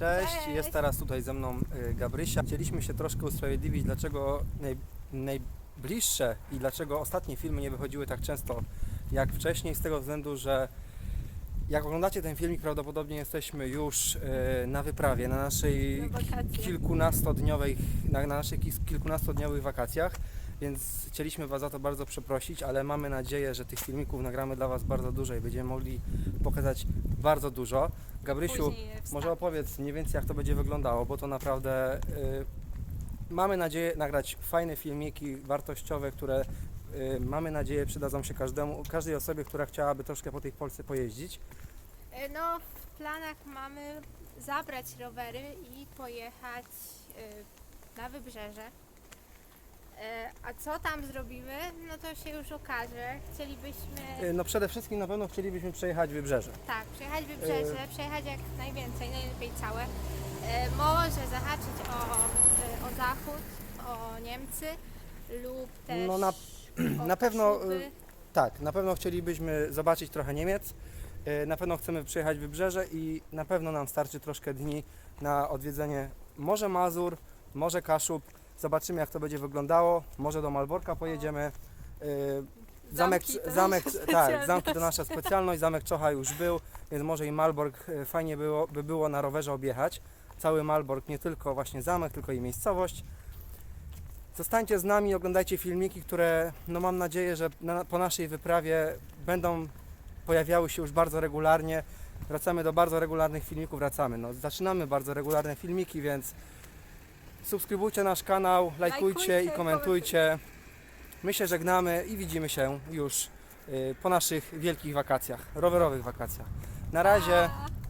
Cześć, Cześć. jest teraz tutaj ze mną y, Gabrysia. Chcieliśmy się troszkę usprawiedliwić, dlaczego naj, najbliższe i dlaczego ostatnie filmy nie wychodziły tak często jak wcześniej, z tego względu, że jak oglądacie ten filmik, prawdopodobnie jesteśmy już y, na wyprawie, na naszej Na kilkunastodniowej, na, na naszych kilkunastodniowych wakacjach, więc chcieliśmy Was za to bardzo przeprosić, ale mamy nadzieję, że tych filmików nagramy dla Was bardzo dużo i będziemy mogli pokazać bardzo dużo. Gabrysiu, może opowiedz mniej więcej jak to będzie wyglądało, bo to naprawdę y, mamy nadzieję nagrać fajne filmiki wartościowe, które y, mamy nadzieję przydadzą się każdemu, każdej osobie, która chciałaby troszkę po tej Polsce pojeździć. E, No, w planach mamy zabrać rowery i pojechać e, na wybrzeże. E, A co tam zrobimy, no to się już okaże. Chcielibyśmy, Y, No przede wszystkim na pewno chcielibyśmy przejechać wybrzeże. tak, przejechać wybrzeże, przejechać jak najwięcej, najlepiej całe. E, Może zahaczyć o, e, o zachód, o Niemcy lub też No na- na pewno. Tak, na pewno chcielibyśmy zobaczyć trochę Niemiec. Na pewno chcemy przejechać wybrzeże i na pewno nam starczy troszkę dni na odwiedzenie może Mazur, może Kaszub. Zobaczymy jak to będzie wyglądało. Może do Malborka pojedziemy. Y, Zamek, Zamki zamek, tak, zamki to nasza specjalność, zamek Czocha już był, więc może i Malbork y, fajnie było, by było na rowerze objechać. Cały Malbork, nie tylko właśnie zamek, tylko i miejscowość. Zostańcie z nami, oglądajcie filmiki, które no mam nadzieję, że na, po naszej wyprawie będą pojawiały się już bardzo regularnie. Wracamy do bardzo regularnych filmików, wracamy. No, zaczynamy bardzo regularne filmiki, więc subskrybujcie nasz kanał, lajkujcie, Lajkujcie, i komentujcie. My się żegnamy i widzimy się już y, po naszych wielkich wakacjach, rowerowych wakacjach. Na razie.